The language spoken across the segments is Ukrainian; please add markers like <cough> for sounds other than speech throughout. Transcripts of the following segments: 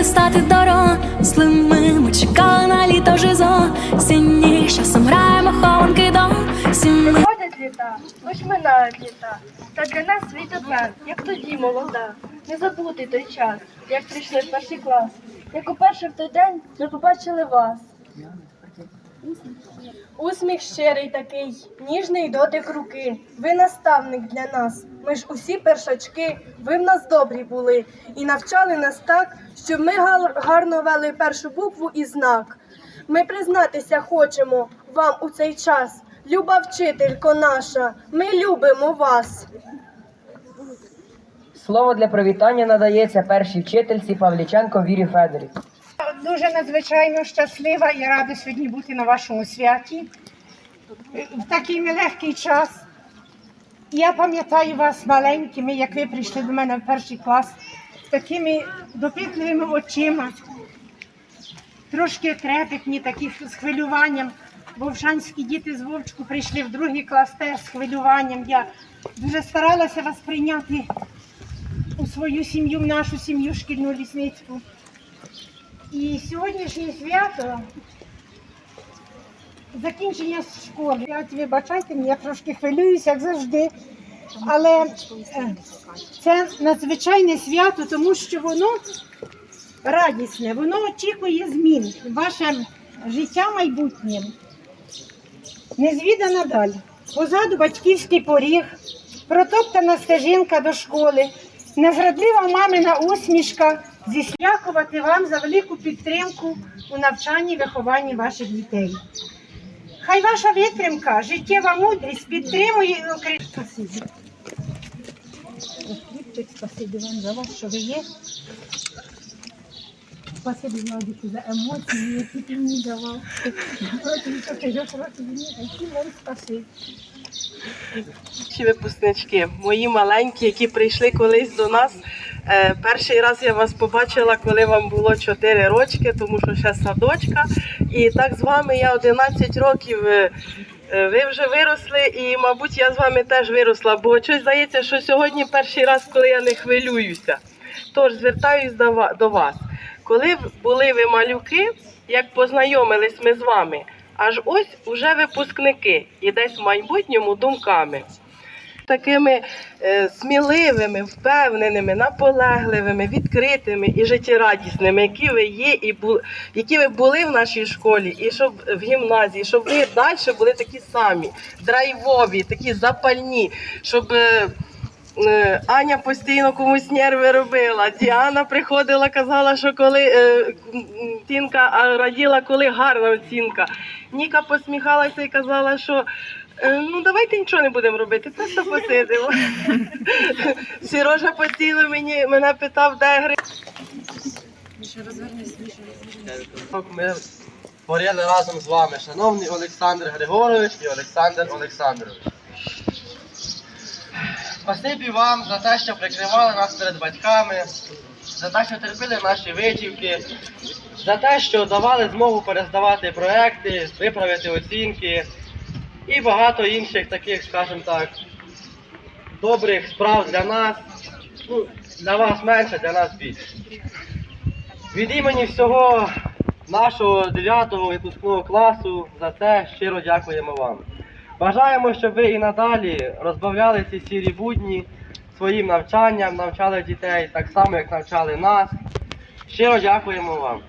мріяли стати дорослими. Ми чекали на літо жизо, сіні, часом граємо хованки до сіми. Приходять літа, хоч минають літа. Та для нас світ одна, як тоді молода. Не забути той час, як прийшли в перший клас. Як уперше в той день ми побачили вас. Усміх щирий такий, ніжний дотик руки. Ви наставник для нас. Ми ж усі першачки, ви в нас добрі були і навчали нас так, щоб ми гарно вели першу букву і знак. Ми признатися хочемо вам у цей час. Люба вчителько наша, ми любимо вас. Слово для привітання надається першій вчительці Павліченко Вірі Федорівні. Дуже надзвичайно щаслива і рада сьогодні бути на вашому святі. В такий нелегкий час. Я пам'ятаю вас маленькими, як ви прийшли до мене в перший клас, з такими допитливими очима, трошки трепетні, такі з хвилюванням. Вовшанські діти з Вовчку прийшли в другий клас теж з хвилюванням. Я дуже старалася вас прийняти у свою сім'ю, в нашу сім'ю шкільну лісницьку. І сьогоднішнє свято закінчення школи. Я вибачайте, мені, я трошки хвилююся, як завжди. Але е, це надзвичайне свято, тому що воно радісне, воно очікує змін. Ваше життя майбутнє незвідана даль. Позаду батьківський поріг, протоптана стежинка до школи, незрадлива мамина усмішка, зіслякувати вам за велику підтримку у навчанні і вихованні ваших дітей. Хай ваша витримка, життєва мудрість підтримує і укріплює. Спасибі. Вам за вас, що ви є. Спасибі, Владику, за емоції, які ти мені давав. Наші випускнички, мої маленькі, які прийшли колись до нас. Е, Перший раз я вас побачила, коли вам було 4 рочки, тому що ще садочка. І так з вами я 11 років. е, е, Ви вже виросли, і, мабуть, я з вами теж виросла, бо щось здається, що сьогодні перший раз, коли я не хвилююся. Тож звертаюсь до вас. Коли були ви малюки, як познайомились ми з вами, аж ось уже випускники і десь в майбутньому думками. Такими е, сміливими, впевненими, наполегливими, відкритими і життєрадісними, які ви є, і бу, які ви були в нашій школі, і щоб в гімназії, щоб ви далі були такі самі, драйвові, такі запальні, щоб. Е, Аня постійно комусь нерви робила. Діана приходила, казала, що коли е, Тінка раділа, коли гарна оцінка. Ніка посміхалася і казала, що е, ну давайте нічого не будемо робити, просто посидимо. <laughs> Сережа постійно мені мене питав, де гри. Ми творили разом з вами, шановний Олександр Григорович і Олександр Олександрович. Спасибі вам за те, що прикривали нас перед батьками, за те, що терпіли наші витівки, за те, що давали змогу перездавати проекти, виправити оцінки і багато інших таких, скажімо так, добрих справ для нас. Ну, для вас менше, для нас більше. Від імені всього нашого 9-го випускного класу за це щиро дякуємо вам. Бажаємо, щоб ви і надалі розбавляли ці сірі будні своїм навчанням, навчали дітей так само, як навчали нас. Щиро дякуємо вам.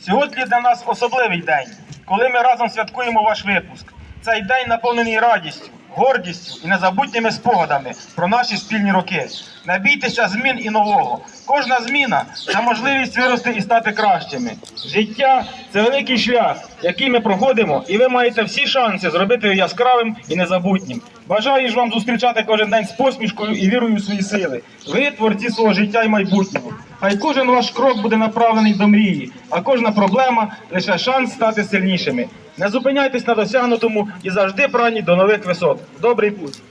Сьогодні для нас особливий день, коли ми разом святкуємо ваш випуск. Цей день наповнений радістю, гордістю і незабутніми спогадами про наші спільні роки. Не бійтеся змін і нового. Кожна зміна це можливість вирости і стати кращими. Життя це великий шлях, який ми проходимо, і ви маєте всі шанси зробити його яскравим і незабутнім. Бажаю ж вам зустрічати кожен день з посмішкою і вірою в свої сили. Ви творці свого життя і майбутнього. Хай кожен ваш крок буде направлений до мрії, а кожна проблема лише шанс стати сильнішими. Не зупиняйтесь на досягнутому і завжди прагніть до нових висот. Добрий путь!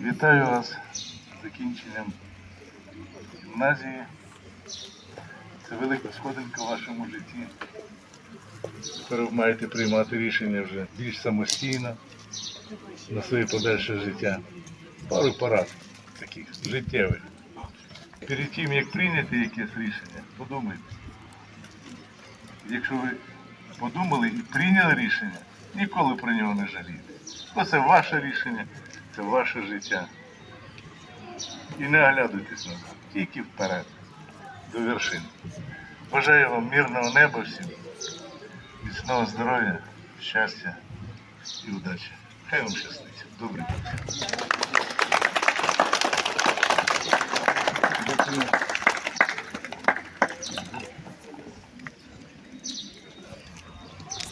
Вітаю вас з закінченням гімназії. Це велика сходинка в вашому житті. Тепер ви маєте приймати рішення вже більш самостійно на своє подальше життя. Пару порад таких життєвих. Перед тим, як прийняти якесь рішення, подумайте. Якщо ви подумали і прийняли рішення, ніколи про нього не жалійте. Бо це ваше рішення, це ваше життя. І не оглядуйтесь назад, тільки вперед, до вершин. Бажаю вам мирного неба всім, міцного здоров'я, щастя і удачі. Хай вам щастить. Добрий.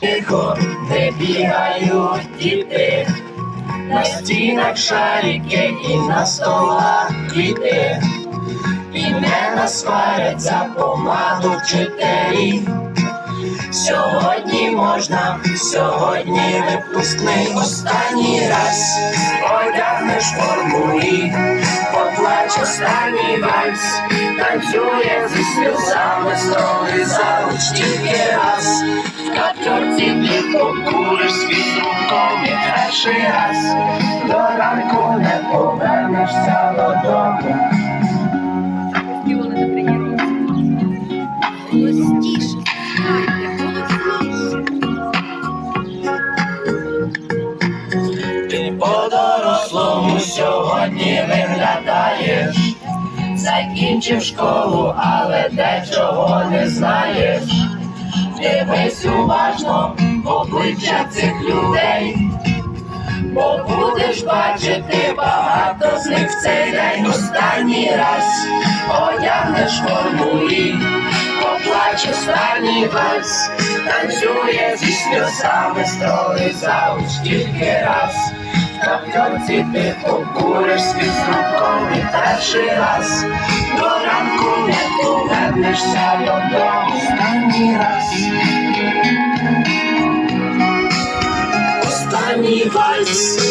Тихо, де бігають діти, на стінах шарики і на столах квіти, імена сварять за помаду вчителі. Сьогодні можна, сьогодні випускний останній раз одягнеш форму і поплач останній вальс, танцює зі сльозами строгий завуч тільки раз. В каптерці ти покуриш свій руком і перший раз до ранку не повернешся додому. По-дорослому сьогодні виглядаєш, закінчив школу, але дечого не знаєш. Дивись уважно обличчя цих людей, бо будеш бачити багато з них в цей день останній раз одягнеш форму і поплач останній вальс, танцює зі сльозами строгий завуч тільки раз. В капьонці ти покуриш свій і перший раз до ранку не повернешся додому останній раз. Останній вальс.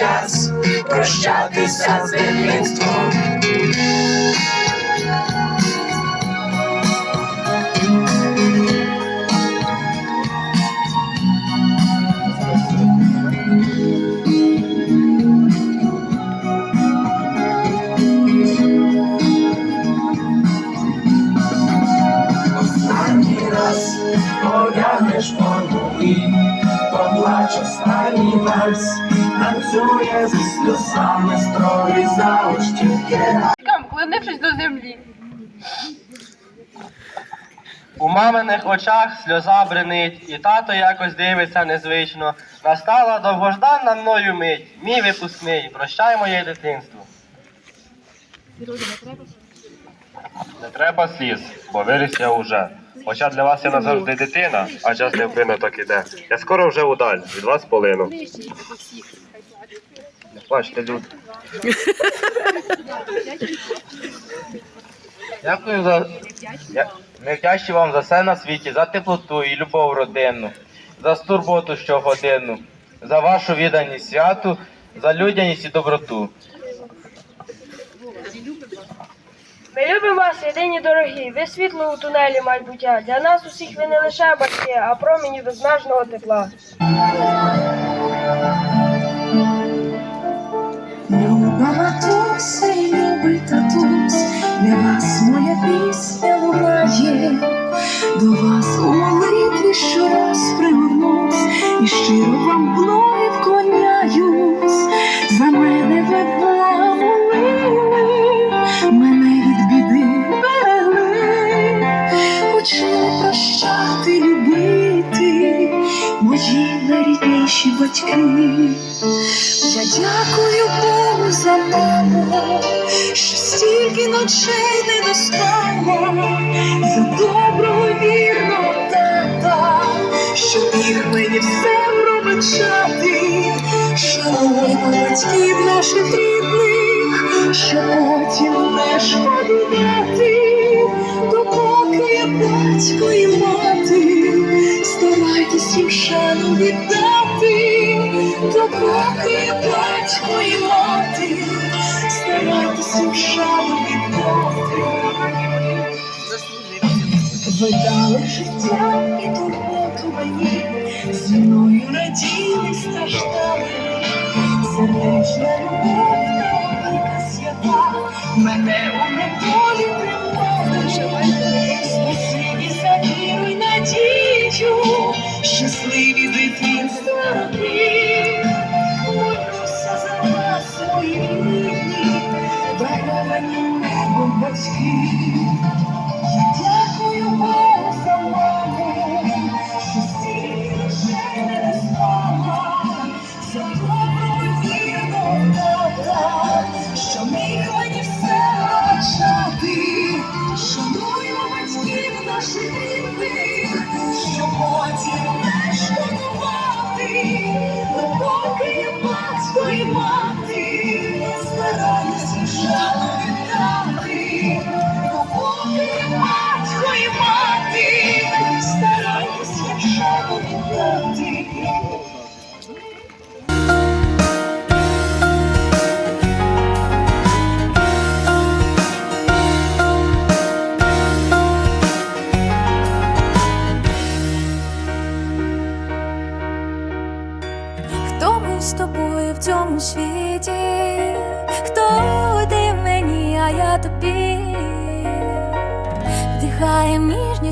just маминих очах сльоза бренить, і тато якось дивиться незвично. Настала довгождана мною мить, мій випускний. Прощай моє дитинство. Не треба сліз, бо виріс я уже. Хоча для вас я назавжди дитина, а час невпинно так іде. Я скоро вже удаль, від вас полину. Не плачте, люди. Дякую за Я- ми вдячні вам за все на світі, за теплоту і любов родинну, за турботу щогодинну, за вашу відданість святу, за людяність і доброту. Ми любимо вас, єдині дорогі. Ви світло у тунелі майбуття. Для нас усіх ви не лише батьки, а промені безмежного тепла. Люба і любий татусь, для вас моя пісня лунає, до вас у молитві щораз привернусь, і щиро вам в вклоняюсь. За мене ви батьки. Я дякую Богу за маму, що стільки ночей не доспала, за доброго вірного тата, що міг мені все пробачати, шануємо батьків наших рідних, що потім не шкодувати, допоки є батько і мати, старайтесь їм шану віддати, допоки батько і мати, старайтесь їм шану віддати. Ви дали життя і турботу мені, зі мною раділи, страждали, сердечна любов та свята, мене у неволі тримали. Спасибі за віру й надію, щасливі дитинства роки. Thank you.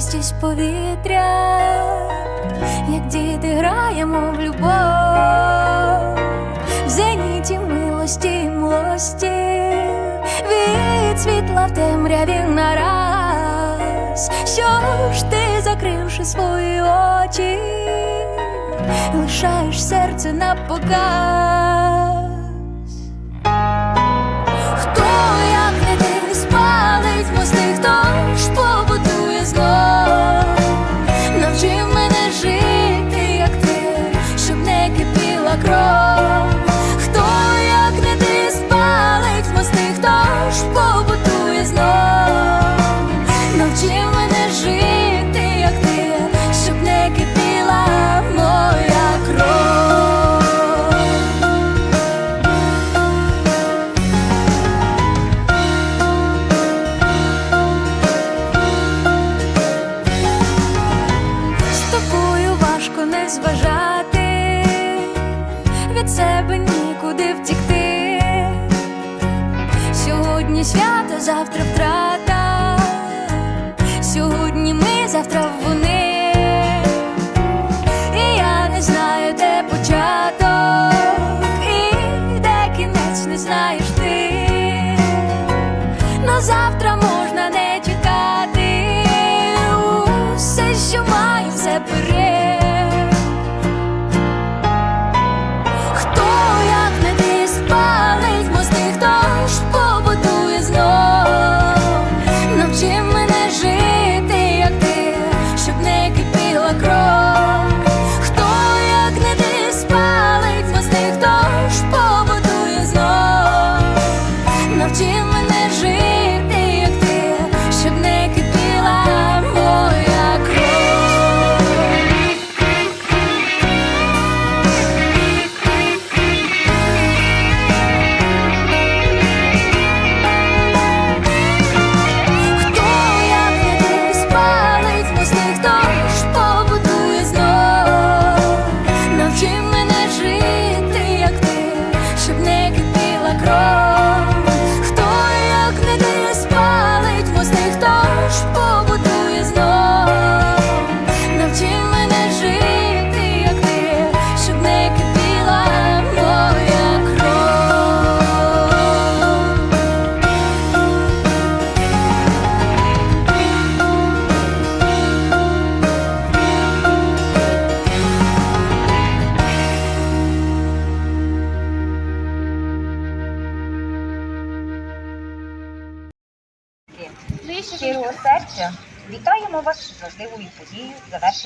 Вдихаєм повітря, як діти граємо в любов, в зеніті милості млості, від світла в темряві нараз. Що ж ти, закривши свої очі? лишаєш серце на показ.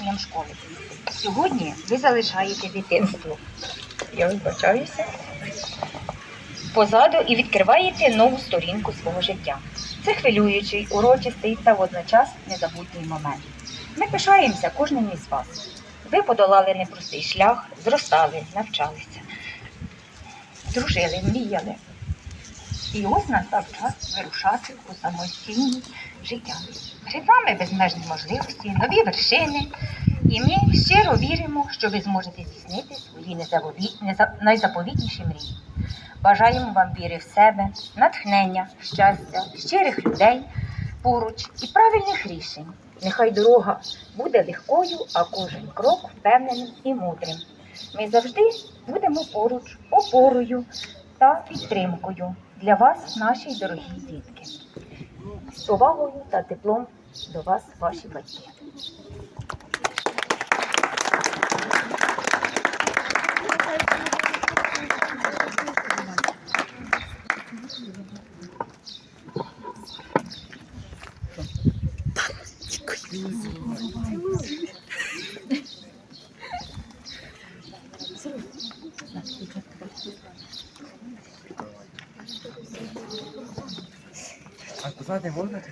Завершенням школи. Сьогодні ви залишаєте дитинство. Я вибачаюся. Позаду і відкриваєте нову сторінку свого життя. Це хвилюючий, урочистий та водночас незабутній момент. Ми пишаємося кожним із вас. Ви подолали непростий шлях, зростали, навчалися, дружили, мріяли. І ось настав час вирушати у самостійне життя. Перед вами безмежні можливості, нові вершини. І ми щиро віримо, що ви зможете здійснити свої найзаповітніші мрії. Бажаємо вам віри в себе, натхнення, щастя, щирих людей поруч і правильних рішень. Нехай дорога буде легкою, а кожен крок впевненим і мудрим. Ми завжди будемо поруч, опорою та підтримкою для вас, наші дорогі дітки. З повагою та теплом до вас, ваші батьки. А позади можна?